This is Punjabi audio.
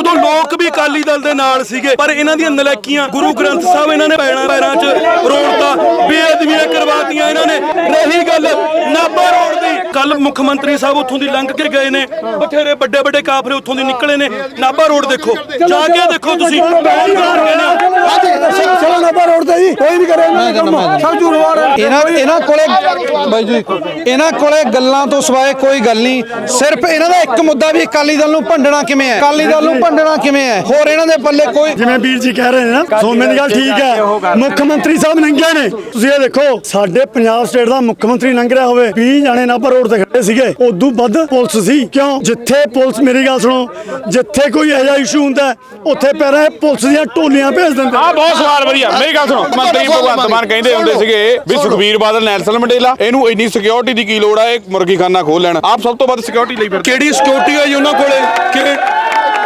ਉਦੋਂ ਲੋਕ ਵੀ ਅਕਾਲੀ ਦਲ ਦੇ ਨਾਲ ਸੀਗੇ, ਪਰ ਇਹਨਾਂ ਦੀਆਂ ਨਲਾਇਕੀਆਂ ਗੁਰੂ ਗ੍ਰੰਥ ਸਾਹਿਬ ਇਹਨਾਂ ਨੇ ਪੈਣਾ ਪੈਰਾਂ 'ਚ ਰੋੜਤਾ ਬੇਅਦਬੀਆਂ ਕਰਵਾਤੀਆਂ ਇਹਨਾਂ ਨੇ। ਰਹੀ ਗੱਲ ਨਾਭਾ ਰੋਡ ਦੀ। ਕੱਲ ਮੁੱਖ ਮੰਤਰੀ ਸਾਹਿਬ ਉੱਥੋਂ ਦੀ ਲੰਘ ਕੇ ਗਏ ਨੇ, ਬਥੇਰੇ ਵੱਡੇ ਵੱਡੇ ਕਾਫਲੇ ਉੱਥੋਂ ਦੀ ਨਿਕਲੇ ਨੇ। ਨਾਭਾ ਰੋਡ ਦੇਖੋ, ਜਾ ਕੇ ਦੇਖੋ ਤੁਸੀਂ ਚਲੋ ਕੋਈ ਨਹੀਂ ਕਰੇ ਇਹਨਾਂ ਕੰਮ। ਸਭ ਝੂਠਵਾਰ ਹੈ ਇਹਨਾਂ ਇਹਨਾਂ ਕੋਲੇ ਬਾਈ ਜੀ ਇਹਨਾਂ ਕੋਲੇ ਗੱਲਾਂ ਤੋਂ ਸਿਵਾਏ ਕੋਈ ਗੱਲ ਨਹੀਂ। ਸਿਰਫ ਇਹਨਾਂ ਦਾ ਇੱਕ ਮੁੱਦਾ ਵੀ ਅਕਾਲੀ ਦਲ ਨੂੰ ਭੰਡਣਾ ਕਿਵੇਂ ਹੈ? ਅਕਾਲੀ ਦਲ ਨੂੰ ਭੰਡਣਾ ਕਿਵੇਂ ਹੈ? ਹੋਰ ਇਹਨਾਂ ਦੇ ਪੱਲੇ ਕੋਈ ਜਿਵੇਂ ਵੀਰ ਜੀ ਕਹਿ ਰਹੇ ਨੇ ਨਾ ਸੋਮੇ ਦੀ ਗੱਲ ਠੀਕ ਹੈ। ਮੁੱਖ ਮੰਤਰੀ ਸਾਹਿਬ ਲੰਘੇ ਨੇ। ਤੁਸੀਂ ਇਹ ਦੇਖੋ ਸਾਡੇ ਪੰਜਾਬ ਸਟੇਟ ਦਾ ਮੁੱਖ ਮੰਤਰੀ ਲੰਘ ਰਿਹਾ ਹੋਵੇ। 20 ਜਾਣੇ ਨਾਭਾ ਰੋਡ ਤੇ ਖੜੇ ਸੀਗੇ। ਉਦੋਂ ਵੱਧ ਪੁਲਿਸ ਸੀ। ਕਿਉਂ? ਜਿੱਥੇ ਪੁਲਿਸ ਮੇਰੀ ਗੱਲ ਸੁਣੋ ਜਿੱਥੇ ਕੋਈ ਇਹੋ ਜਿਹਾ ਇਸ਼ੂ ਹੁੰਦਾ ਉੱਥੇ ਪਹਿਲਾਂ ਪੁਲਿਸ ਦੀਆਂ ਟੋਲੀਆਂ ਭੇਜ ਦਿੰਦੇ। ਆ ਬਹੁਤ ਸਵਾਲ ਵਧੀਆ। ਮੇਰੀ ਗੱਲ ਸੁਣੋ। ਮੰਤਰੀ ਭਗਵੰਤ ਮਾਨ ਕਹਿੰਦੇ ਹੁੰਦੇ ਸੀਗੇ ਵੀ ਸੁਖਬੀਰ ਬਾਦਲ ਨੈਲਸਨ ਮੰਡੇਲਾ ਇਹਨੂੰ ਇੰਨੀ ਸਿਕਿਉਰਿਟੀ ਦੀ ਕੀ ਲੋੜ ਆ ਇਹ ਮੁਰਗੀਖਾਨਾ ਖੋਲ ਲੈਣ। ਆਪ ਸਭ ਤੋਂ ਵੱਧ ਸਿਕਿਉਰਿਟੀ ਲਈ ਫਿਰਦੇ ਕਿਹੜੀ ਸਿਕਿਉਰਿਟੀ ਹੈ ਜੀ ਉਹਨਾਂ ਕੋਲੇ?